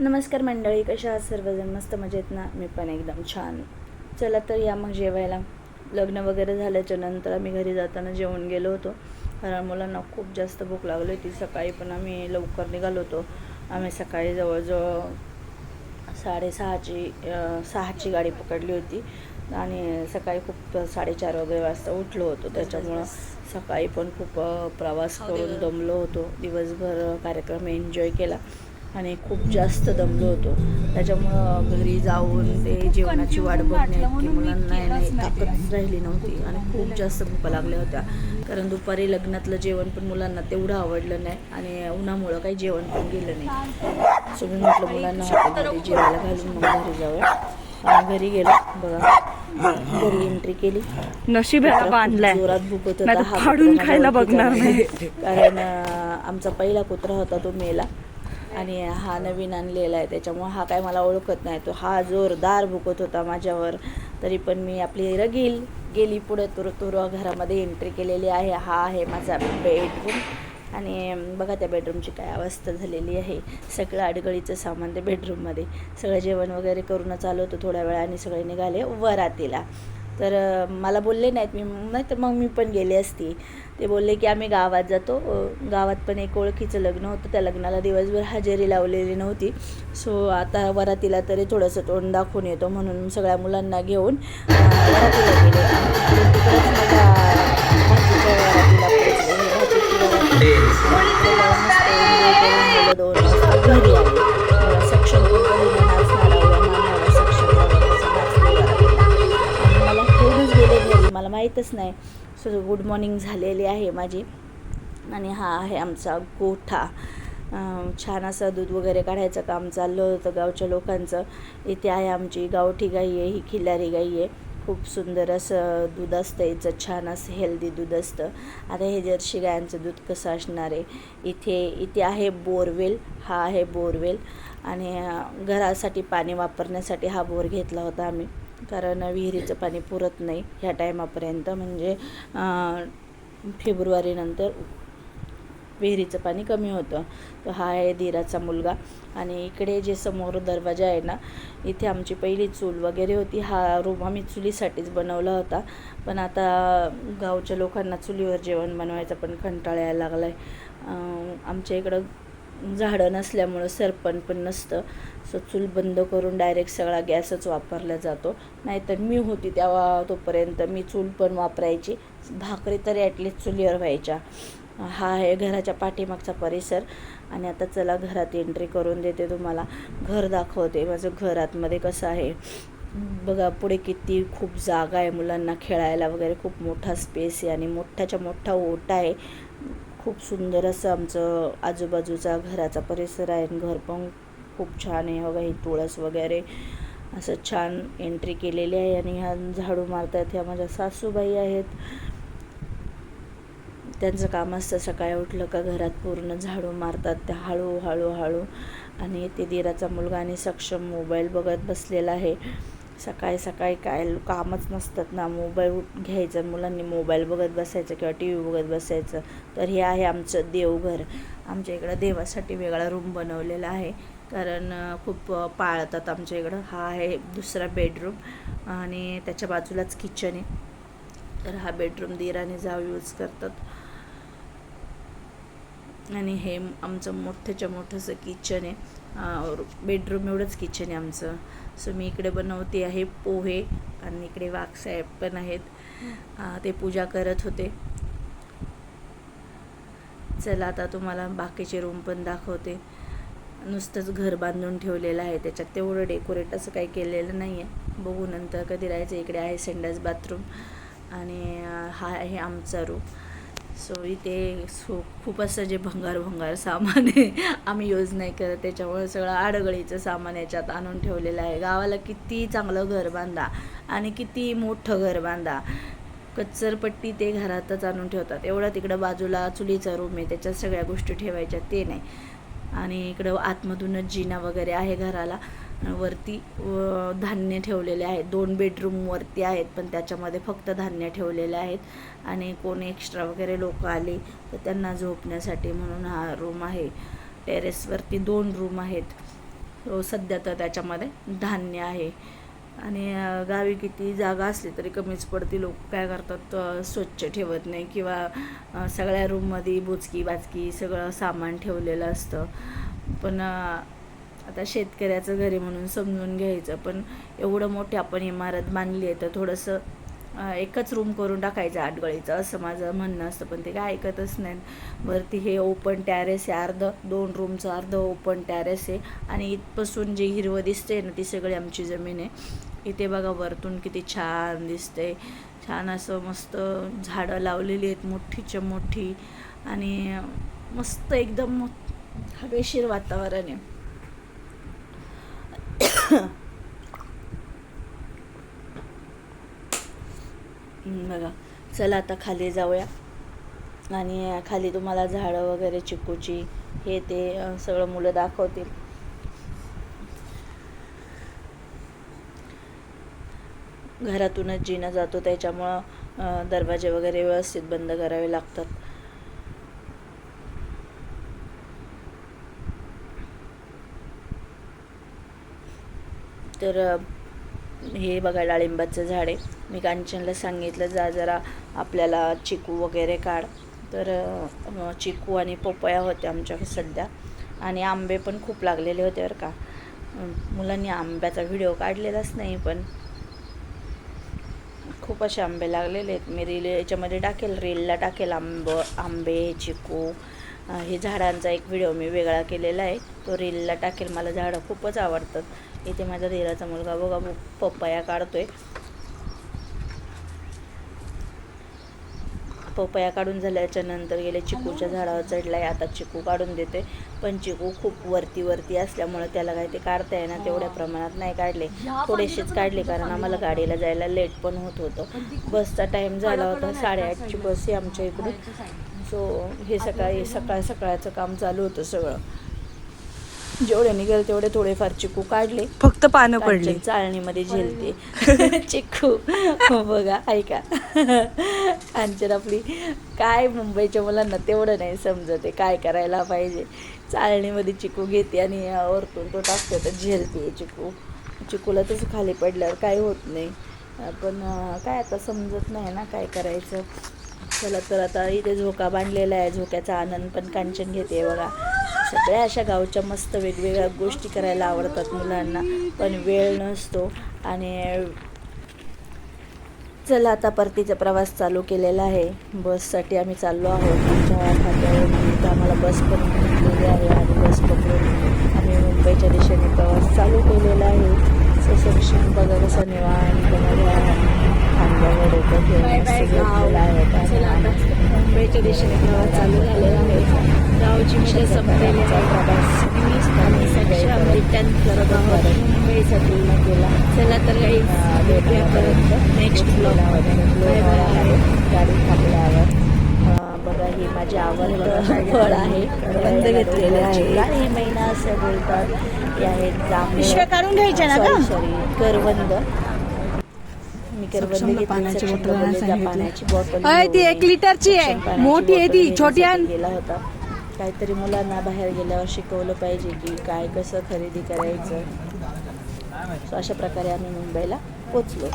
नमस्कार मंडळी कशा आहात सर्वजण? मस्त मजेत ना? मी पण एकदम छान. चला तर या मग जेवायला. लग्न वगैरे झाल्याच्यानंतर आम्ही घरी जाताना जेवण गेलो होतो. कारण मुलांना खूप जास्त भूक लागली होती. सकाळी पण आम्ही लवकर निघालो होतो. आम्ही सकाळी जवळजवळ साडेसहाची सहाची गाडी पकडली होती. आणि सकाळी खूप साडेचार वगैरे वाजता उठलो होतो. त्याच्यामुळं सकाळी पण खूप प्रवास करून दमलो होतो. दिवसभर कार्यक्रम एन्जॉय केला. आणि खूप जास्त दमलो होतो. त्याच्यामुळं घरी जाऊन ते जेवणाची वाट बघणे की मुलांना नाही नाही ताकदच राहिली नव्हती आणि खूप जास्त भूका लागल्या होत्या. कारण दुपारी लग्नातलं जेवण पण मुलांना तेवढं आवडलं नाही आणि उन्हामुळं काही जेवण पण गेलं नाही. सो मी म्हटलं मुलांना हॉटेलमध्ये जेवायला घालून मग घरी जाऊया. आणि घरी गेलो. बघा घरी एंट्री केली. नशीब बांधलाय. जोरात नाही होता फाडून खायला बघणार ओळखीचा कारण आमचा पहिला कुत्रा होता तो मेला. आणि हा नवीन आणलेला आहे त्याच्यामुळे हा काय मला ओळखत नाही. तो हा जोरदार भुकत होता माझ्यावर. तरी पण मी आपली रगील गेली पुढे तुर तुर घरामध्ये एंट्री केलेली आहे. हा आहे माझा बेडरूम आणि बघा त्या बेडरूमची काय अवस्था झालेली आहे. सगळं अडगळीचं सामान ते बेडरूममध्ये सगळं जेवण वगैरे करूनच आलो होतो थोड्या वेळाने. सगळे निघाले वरातीला. तर मला बोलले नाहीत मी. नाही तर मग मी पण गेले असती. ते बोलले की आम्ही गावात जातो. गावात पण एक ओळखीचं लग्न होतं. त्या लग्नाला दिवसभर हजेरी लावलेली नव्हती. सो आता वरातीला तरी थोडंसं तोंड दाखवून येतो म्हणून सगळ्या मुलांना घेऊन वरातीला गेले. येतच नाही. सो गुड मॉर्निंग झालेली आहे माझी. आणि हा आहे आमचा गोठा. छान असं दूध वगैरे काढायचं काम चाललं होतं गावच्या लोकांचं. इथे आहे आमची गावठी गाई आहे ही खिल्लारी गाई आहे. खूप सुंदर असं दूध असतं याचं छान असं हेल्दी दूध असतं. आता हे जर्शी गायांचं दूध कसं असणार आहे? इथे इथे आहे बोरवेल हा आहे बोरवेल. आणि घरासाठी पाणी वापरण्यासाठी हा बोर घेतला होता आम्ही. कारण विहिरीचं पाणी पुरत नाही ह्या टायमापर्यंत. म्हणजे फेब्रुवारीनंतर विहिरीचं पाणी कमी होतं. तर हा आहे धीराचा मुलगा. आणि इकडे जे समोर दरवाजा आहे ना इथे आमची पहिली चूल वगैरे होती. हा रूम आम्ही चुलीसाठीच बनवला होता. पण आता गावच्या लोकांना चुलीवर जेवण बनवायचा पण कंटाळा यायला लागला आहे आमच्या इकडं झाडं नसल्यामुळं सरपण पण नसतं. सो चूल बंद करून डायरेक्ट सगळा गॅसच वापरला जातो. नाहीतर मी होती तेव्हा तोपर्यंत मी चूल पण वापरायची. भाकरी तरी ॲटलिस्ट चुलीवर व्हायच्या. हा आहे घराच्या पाठीमागचा परिसर. आणि आता चला घरात एंट्री करून देते तुम्हाला. घर दाखवते. माझं घर आतमध्ये कसं आहे? बघा पुढे किती खूप जागा आहे मुलांना खेळायला वगैरे. खूप मोठा स्पेस आहे आणि मोठ्याच्या मोठा ओटा आहे. खूप सुंदर असं आमचं आजूबाजूचा घराचा परिसर आहे. आणि घर पण खूप छान आहे. बघा ही तुळस वगैरे असं छान एंट्री केलेली आहे. आणि ह्या झाडू मारतात ह्या माझ्या सासूबाई आहेत. त्यांचं काम असतं सकाळी उठलं का घरात पूर्ण झाडू मारतात. त्या हळू हळू हळू. आणि ते दिराचा मुलगा आणि सक्षम मोबाईल बघत बसलेला आहे. सकाळी सकाळी काय कामच नसतात ना. मोबाईल घ्यायचं मुलांनी मोबाईल बघत बसायचं किंवा टी व्ही बघत बसायचं. तर हे आहे आमचं देवघर. आमच्या इकडं देवासाठी वेगळा रूम बनवलेला आहे. कारण खूप पाळतात आमच्या इकडं. हा आहे दुसरा बेडरूम आणि त्याच्या बाजूलाच किचन आहे. तर हा बेडरूम दिराने जाव यूज करतात. आणि हे आमचं मोठ्याच्या मोठंसं किचन आहे. बेडरूम एवढंच किचन आहे आमचं. सो मी इकडे बनवते आहे पोहे आणि इकडे वाघसाहेब पण आहेत. ते पूजा करत होते. चला आता तुम्हाला बाकीचे रूम पण दाखवते. नुसतंच घर बांधून ठेवलेलं आहे त्याच्यात. तेवढं डेकोरेट असं काही केलेलं नाही आहे बघू नंतर कधी राहायचं. इकडे आहे संडास बाथरूम आणि हा आहे आमचा रूम सो इथे सो खूप असं जे भंगार भंगार सामान आहे आम्ही यूज नाही करत. त्याच्यामुळे सगळं आडगळीचं सामान याच्यात आणून ठेवलेलं आहे. गावाला किती चांगलं घर बांधा आणि किती मोठं घर बांधा. कच्चरपट्टी ते घरातच आणून ठेवतात. एवढं तिकडं बाजूला चुलीचा रूम आहे. त्याच्यात सगळ्या गोष्टी ठेवायच्या. ते नाही. आणि इकडं आतमधूनच जिना वगैरे आहे घराला. वरती धान्य ठेवलेले आहेत. दोन बेडरूम वरती आहेत पण त्याच्यामध्ये फक्त धान्य ठेवलेले आहेत. आणि कोणी एक्स्ट्रा वगैरे लोक आले तर त्यांना झोपण्यासाठी म्हणून हा रूम आहे. टेरेसवरती दोन रूम आहेत. सध्या तर त्याच्यामध्ये धान्य आहे. आणि गावी किती जागा असली तरी कमीच पडती. लोक काय करतात स्वच्छ ठेवत नाही किंवा सगळ्या रूममध्ये बुचकी बाचकी सगळं सामान ठेवलेलं असतं. पण आता शेतकऱ्याचं घरी म्हणून समजून घ्यायचं. पण एवढं मोठी आपण इमारत बांधली आहे तर थोडंसं एकच रूम करून टाकायचं आठगळीचं असं माझं म्हणणं असतं. पण ते काय ऐकतच नाहीत वरती हे ओपन टॅरेस आहे अर्ध दोन रूमचं अर्ध ओपन टॅरेस आहे. आणि इथपासून जे हिरवं दिसते ना ती सगळी आमची जमीन आहे. इथे बघा वरतून किती छान दिसते छान असं मस्त झाडं लावलेली आहेत मोठीच्या मोठी. आणि मस्त एकदम हवेशीर वातावरण आहे. बघा. चला आता खाली जाऊया. आणि खाली तुम्हाला झाडं वगैरे चिकूची हे ते सगळं मुलं दाखवतील. घरातूनच जिना जातो त्याच्यामुळं दरवाजे वगैरे व्यवस्थित बंद करावे लागतात. तर हे बघा डाळिंबाचं झाड आहे. मी कांचनला सांगितलं जा जरा आपल्याला चिकू वगैरे काढ. तर चिकू आणि पोपया होत्या आमच्याकडे सध्या. आणि आंबे पण खूप लागलेले होते बरं का. मुलांनी आंब्याचा व्हिडिओ काढलेलाच नाही पण खूप असे आंबे लागलेले आहेत. मी रील याच्यामध्ये टाकेल रीलला टाकेल आंब आंबे चिकू. हे झाडांचा एक व्हिडिओ मी वेगळा केलेला आहे. तो रीलला टाकेल. मला झाडं खूपच आवडतात. इथे माझ्या धीराचा मुलगा बघा पपया काढतोय. पपया काढून झाल्याच्यानंतर गेले चिकूच्या झाडावर चढलाय. आता चिकू काढून देते पण चिकू खूप वरती वरती असल्यामुळे त्याला काही ते काढता येणार तेवढ्या प्रमाणात नाही काढले. थोडेसेच काढले कारण आम्हाला गाडीला जायला लेट पण होत होतं. बसचा टाईम झाला होता. साडेआठची बस आहे आमच्या इकडून. सो हे सकाळी सकाळ सकाळचं काम चालू होतं सगळं. जेवढे निघेल तेवढे थोडेफार चिकू काढले. फक्त पानं पडली. चाळणीमध्ये झेलते. चिक्कू हो बघा ऐका. कांचन आपली काय मुंबईच्या मुलांना तेवढं नाही समजत आहे काय करायला पाहिजे. चाळणीमध्ये चिकू घेते आणि वरतून तो टाकते तर झेलते चिकू. चिकूला तसं खाली पडल्यावर काय होत नाही. पण काय आता समजत नाही ना काय करायचं. चला तर आता इथे झोका बांधलेला आहे. झोक्याचा आनंद पण कांचन घेते बघा. सगळ्या अशा गावच्या मस्त वेगवेगळ्या गोष्टी करायला आवडतात मुलांना. पण वेळ नसतो आणि चला आता परतीचा प्रवास चालू केलेला आहे. बससाठी आम्ही चाललो आहोत. आमच्या खात्यावर आम्हाला बस पण आहे आणि बस पकडून आम्ही मुंबईच्या दिशेने प्रवास चालू केलेला आहे. ससेक्शन बघा कसं निवांत खांद्यावर आणि मुंबईच्या दिशेने प्रवास चालू झालेला आहे गावची मजा संपलेली प्रवास. आणि सक्षम रिटर्न करत आहोत. मुंबईसाठी गेला चला तर काही भेटूया परत नेक्स्ट ब्लॉगमध्ये गाडी थांबल्यावर. बघा ही माझी आवडतं फळ आहे. बंद घेतलेले आहे. काही महिना असं बोलतात हे आहेत जांभूळ. काढून घ्यायच्या ना? सॉरी करवंद मी करवंद सक्षमला घेतली पाण्याची बॉटल अय, ती एक. लिटरची आहे. मोठी आहे ती, छोटी आण. गेला होता काहीतरी मुलांना बाहेर गेल्यावर शिकवलं पाहिजे की काय कसं खरेदी करायचं सो अशा प्रकारे आम्ही मुंबईला पोचलो